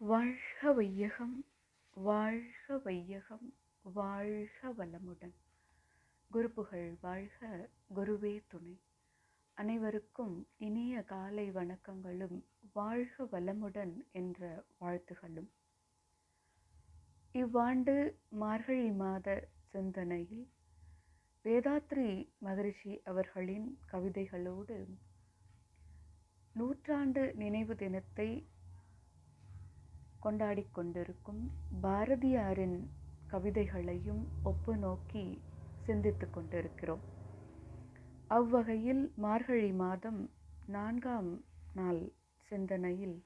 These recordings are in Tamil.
வாழ்க வையகம் வாழ்க வையகம் வாழ்க வளமுடன். குருப்புகள் வாழ்க குருவே துணை. அனைவருக்கும் இனிய காலை வணக்கங்களும் வாழ்க வளமுடன் என்ற வாழ்த்துகளும். இவ்வாண்டு மார்கழி மாத சிந்தனையில் வேதாத்ரி மகரிஷி அவர்களின் கவிதைகளோடு நூற்றாண்டு நினைவு தினத்தை கொண்டாடிக் கொண்டிருக்கும் பாரதியாரின் கவிதைகளையும் ஒப்பு நோக்கி சிந்தித்து கொண்டிருக்கிறோம். அவ்வகையில் மார்கழி மாதம் நான்காம் நாள் சிந்தனையில்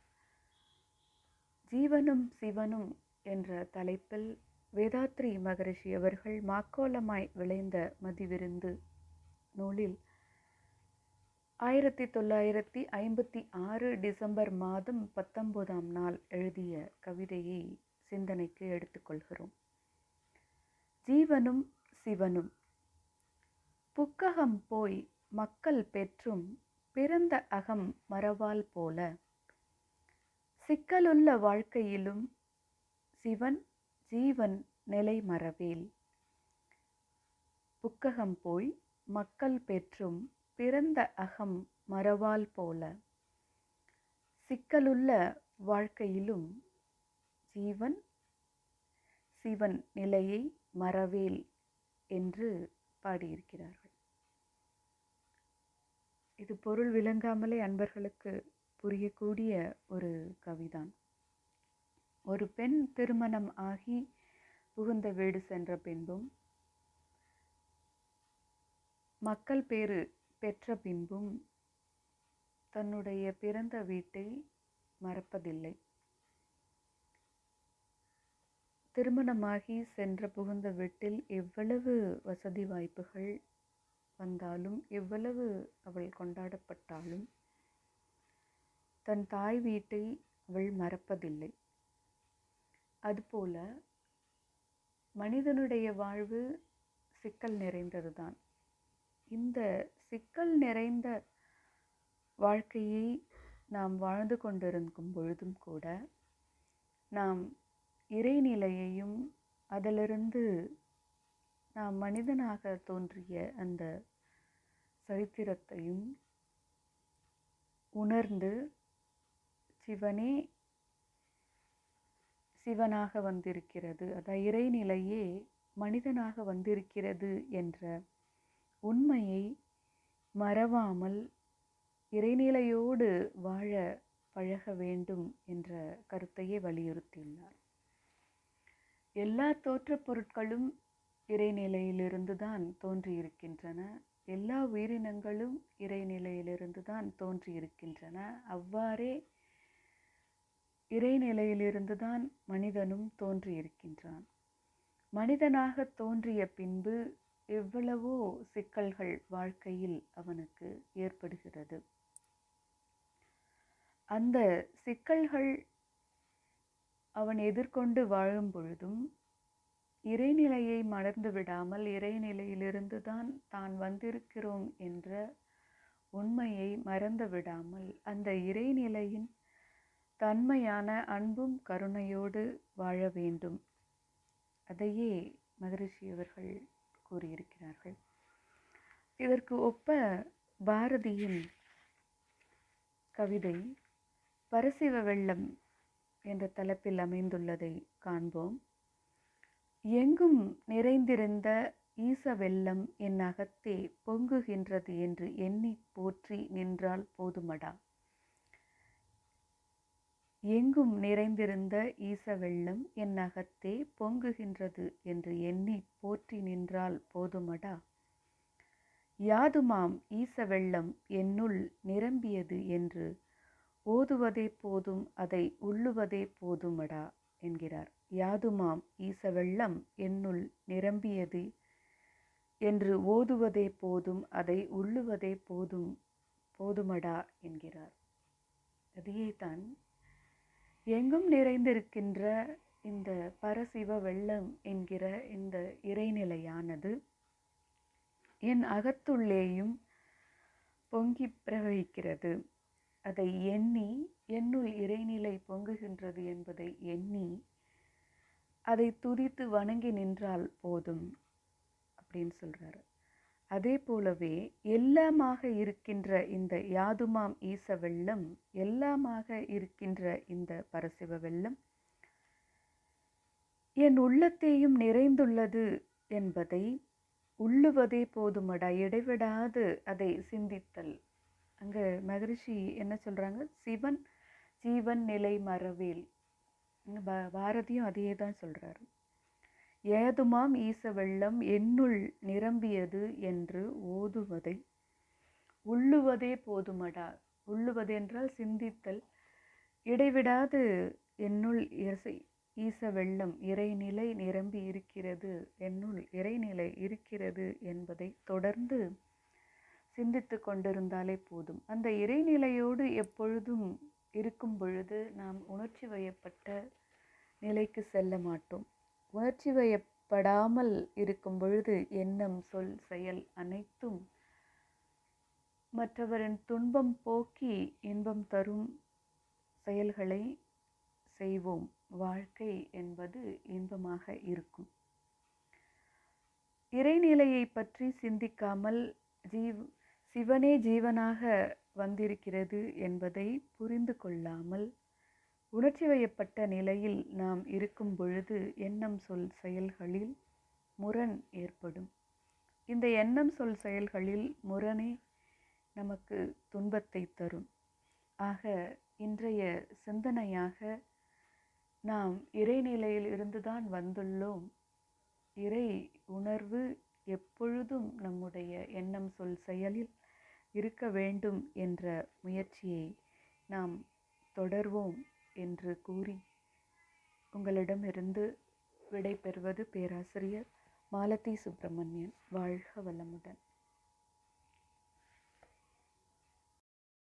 ஜீவனும் சிவனும் என்ற தலைப்பில் வேதாத்ரி மகரிஷி அவர்கள் மாக்கோலமாய் விளைந்த மதிவிருந்து நூலில் ஆயிரத்தி தொள்ளாயிரத்தி ஐம்பத்தி ஆறு டிசம்பர் மாதம் பத்தொன்பதாம் நாள் எழுதிய கவிதையை சிந்தனைக்கு எடுத்துக்கொள்கிறோம் ஜீவனும் சிவனும் புக்ககம் போய் மக்கள் பெற்றும் பிறந்த அகம் மறவால் போல சிக்கலுள்ள வாழ்க்கையிலும் சிவன் ஜீவன் நிலை மறவேல் புக்ககம் போய் மக்கள் பெற்றும் பிறந்த அகம் மறவால் போல. சிக்கலுள்ள வாழ்க்கையிலும் ஜீவன் சிவன் நிலையை மறவேல் என்று பாடியிருக்கிறார்கள். இது பொருள் விளங்காமலே அன்பர்களுக்கு புரியக்கூடிய ஒரு கவிதான். ஒரு பெண் திருமணம் ஆகி புகுந்த வீடு சென்ற பின்பும் மக்கள் பேறு பெற்ற பின்பும் தன்னுடைய பிறந்த வீட்டை மறப்பதில்லை. திருமணமாகி சென்ற புகுந்த வீட்டில் எவ்வளவு வசதி வாய்ப்புகள் வந்தாலும் எவ்வளவு அவள் கொண்டாடப்பட்டாலும் தன் தாய் வீட்டை அவள் மறப்பதில்லை. அதுபோல மனிதனுடைய வாழ்வு சிக்கல் நிறைந்ததுதான். இந்த சிக்கல் நிறைந்த வாழ்க்கையை நாம் வாழ்ந்து கொண்டிருக்கும் பொழுதும் கூட நாம் இறைநிலையையும் அதிலிருந்து நாம் மனிதனாக தோன்றிய அந்த சரித்திரத்தையும் உணர்ந்து சிவனே சிவனாக வந்திருக்கிறது. அதான் இறைநிலையே மனிதனாக வந்திருக்கிறது என்ற உண்மையை மறவாமல் இறைநிலையோடு வாழ பழக வேண்டும் என்ற கருத்தையே வலியுறுத்தியுள்ளார். எல்லா தோற்றப் பொருட்களும் இறைநிலையிலிருந்து தான் தோன்றியிருக்கின்றன. எல்லா உயிரினங்களும் இறைநிலையிலிருந்து தான் தோன்றியிருக்கின்றன. அவ்வாறே இறைநிலையிலிருந்து தான் மனிதனும் தோன்றியிருக்கின்றான். மனிதனாக தோன்றிய பின்பு எவ்வளவோ சிக்கல்கள் வாழ்க்கையில் அவனுக்கு ஏற்படுகிறது. அந்த சிக்கல்கள் அவன் எதிர்கொண்டு வாழும் பொழுதும் இறைநிலையை மறந்து விடாமல் இறைநிலையிலிருந்து தான் தான் வந்திருக்கிறோம் என்ற உண்மையை மறந்து விடாமல் அந்த இறைநிலையின் தன்மையான அன்பும் கருணையோடு வாழ வேண்டும். அதையே மகரிஷி அவர்கள் கூறியிருக்கிறார்கள். இதற்கு ஒப்ப பாரதியின் கவிதை பரசிவ வெள்ளம் என்ற தலைப்பில் அமைந்துள்ளதை காண்போம். எங்கும் நிறைந்திருந்த ஈச வெள்ளம் என் அகத்தே பொங்குகின்றது என்று எண்ணி போற்றி நின்றால் போதுமடா. எங்கும் நிறைந்திருந்த ஈச வெள்ளம் என் அகத்தே பொங்குகின்றது என்று எண்ணி போற்றி நின்றால் போதுமடா. யாதுமாம் ஈச வெள்ளம் என்னுள் நிரம்பியது என்று ஓதுவதே போதும் அதை உள்ளுவதே போதுமடா என்கிறார். யாதுமாம் ஈச வெள்ளம் என்னுள் நிரம்பியது என்று ஓதுவதே போதும் அதை உள்ளுவதே போதும் போதுமடா என்கிறார். அதையே தான் எங்கும் நிறைந்திருக்கின்ற இந்த பரசிவ வெள்ளம் என்கிற இந்த இறைநிலையானது என் அகத்துள்ளேயும் பொங்கி பிரவகிக்கிறது. அதை எண்ணி என்னுள் இறைநிலை பொங்குகின்றது என்பதை எண்ணி அதை துதித்து வணங்கி நின்றால் போதும் அப்படின்னு சொல்கிறாரு அதே போலவே எல்லாமாக இருக்கின்ற இந்த யாதுமாம் ஈச வெள்ளம் எல்லாமாக இருக்கின்ற இந்த பரசிவ வெள்ளம் என் உள்ளத்தையும் நிறைந்துள்ளது என்பதை உள்ளுவதே போதுமடா இடைவிடாது அதை சிந்தித்தல். அங்கே மகரிஷி என்ன சொல்கிறாங்க சிவன் ஜீவன் நிலை மறவேல் பாரதியும் அதையே தான் சொல்கிறாரு ஏதுமாம் ஈச வெள்ளம் என்னுள் நிரம்பியது என்று ஓதுவதை. உள்ளுவதே போதுமடா. உள்ளுவது என்றால் சிந்தித்தல். இடைவிடாது என்னுள் இசை ஈச வெள்ளம் இறைநிலை நிரம்பி இருக்கிறது. என்னுள் இறைநிலை இருக்கிறது என்பதை தொடர்ந்து சிந்தித்து கொண்டிருந்தாலே போதும். அந்த இறைநிலையோடு எப்பொழுதும் இருக்கும் பொழுது நாம் உணர்ச்சி வயப்பட்ட நிலைக்கு செல்ல மாட்டோம். உணர்ச்சி வயப்படாமல் இருக்கும் பொழுது எண்ணம் சொல் செயல் அனைத்தும் மற்றவரின் துன்பம் போக்கி இன்பம் தரும் செயல்களை செய்வோம். வாழ்க்கை என்பது இன்பமாக இருக்கும். இறைநிலையை பற்றி சிந்திக்காமல் ஜீவ் சிவனே ஜீவனாக வந்திருக்கிறது என்பதை புரிந்து கொள்ளாமல் உணர்ச்சி வயப்பட்ட நிலையில் நாம் இருக்கும் பொழுது எண்ணம் சொல் செயல்களில் முரண் ஏற்படும். இந்த எண்ணம் சொல் செயல்களில் முரணே நமக்கு துன்பத்தை தரும். ஆக இன்றைய சிந்தனையாக நாம் இறைநிலையில் இருந்துதான் வந்துள்ளோம். இறை உணர்வு எப்பொழுதும் நம்முடைய எண்ணம் சொல் செயலில் இருக்க வேண்டும் என்ற முயற்சியை நாம் தொடர்வோம். என்று கூறி உங்களிடமிருந்து விடை பெறுவது பேராசிரியர் மாலதி சுப்பிரமணியன். வாழ்க வளமுடன்.